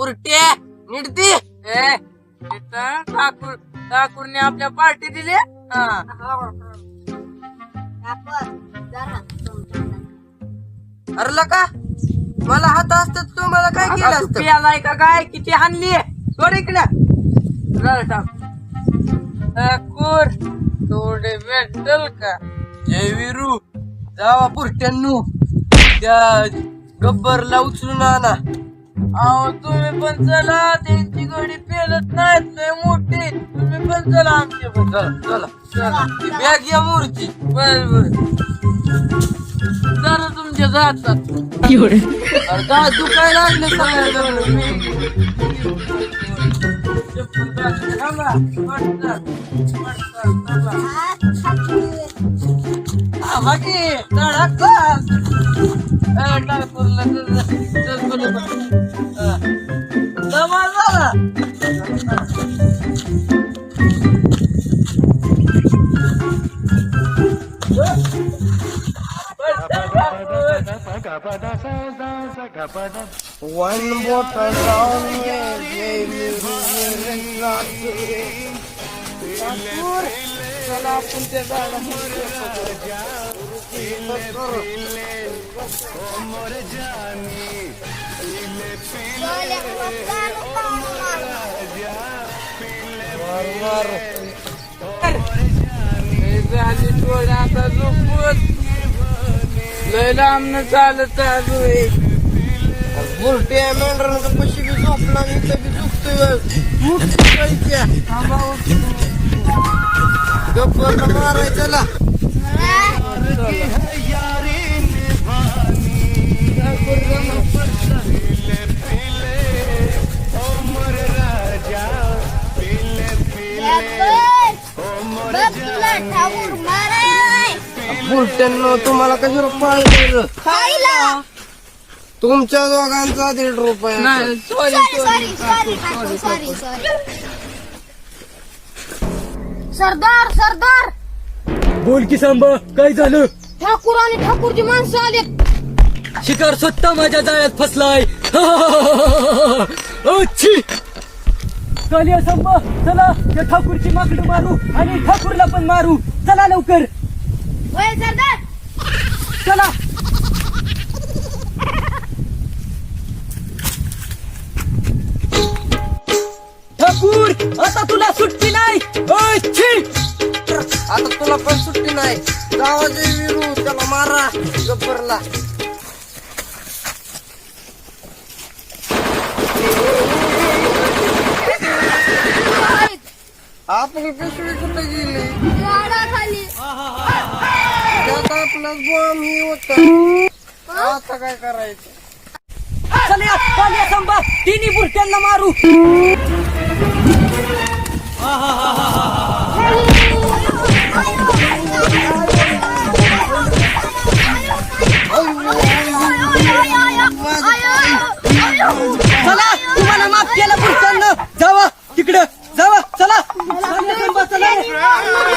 पुरटे निडती. ए इथं ठाकूर ठाकूरने आपल्या पार्टी दिली. हा. अरे लका मला हात असतात तू मला काय केलं असतं? पियालाय का काय? किती हाणली? सोड इकडं. रळ टाक. ठाकूर थोडे भेटल का? जय विरू जावा पुरट्यांनू त्या गब्बरला उचलून आणा. अहो तुम्ही पण चला त्यांची गडी पेलत नाहीत लय मोठी तुम्ही पण चला आमची पण चला चला चला ती बॅग या मूर्ती बर बर जरा तुमच्या जातात अरे काय दुखायला लागले सगळ्या थांबा थांबा. हा, बाकी धडक. ए, टाकूरला चल, चल, बोलू पण. हा. जमा झाला One bottle down here, gave me चला आपण झाली थोडं आता झोपत लय लांबनं चालत चालू आहे बुलटे मेंढरांचा पशी बी झोपला मी तर बी झोपतोय मुठीच्या गब्बरला मारायचं बुलट्यांना तुम्हाला कशाला पाहिजे खायला. तुमच्या दोघांचा दीड रुपये नाही sorry sorry sorry sorry sorry sorry सरदार सरदार. बोल की सांबा काय झालं? ठाकूर आणि ठाकूरची माणसं आले शिकार स्वतः माझ्या जाळ्यात फसलाय. अच्छी. चालिया सांबा चला त्या ठाकूरची माकडं मारू आणि ठाकूरला पण मारू. चला लवकर. चला. ठाकूर आता तुला सुट्टी नाही. आता तुला पण सुट्टी नाही. जय विरू त्याला मारा गब्बरला. आपली पिशवी कुठे गेली? झाडाखाली. त्यात आपला बॉम्ब ही होत. आता काय करायचं? चला चालिया सांबा तिन्ही बुरट्यांना मारू. Beijo!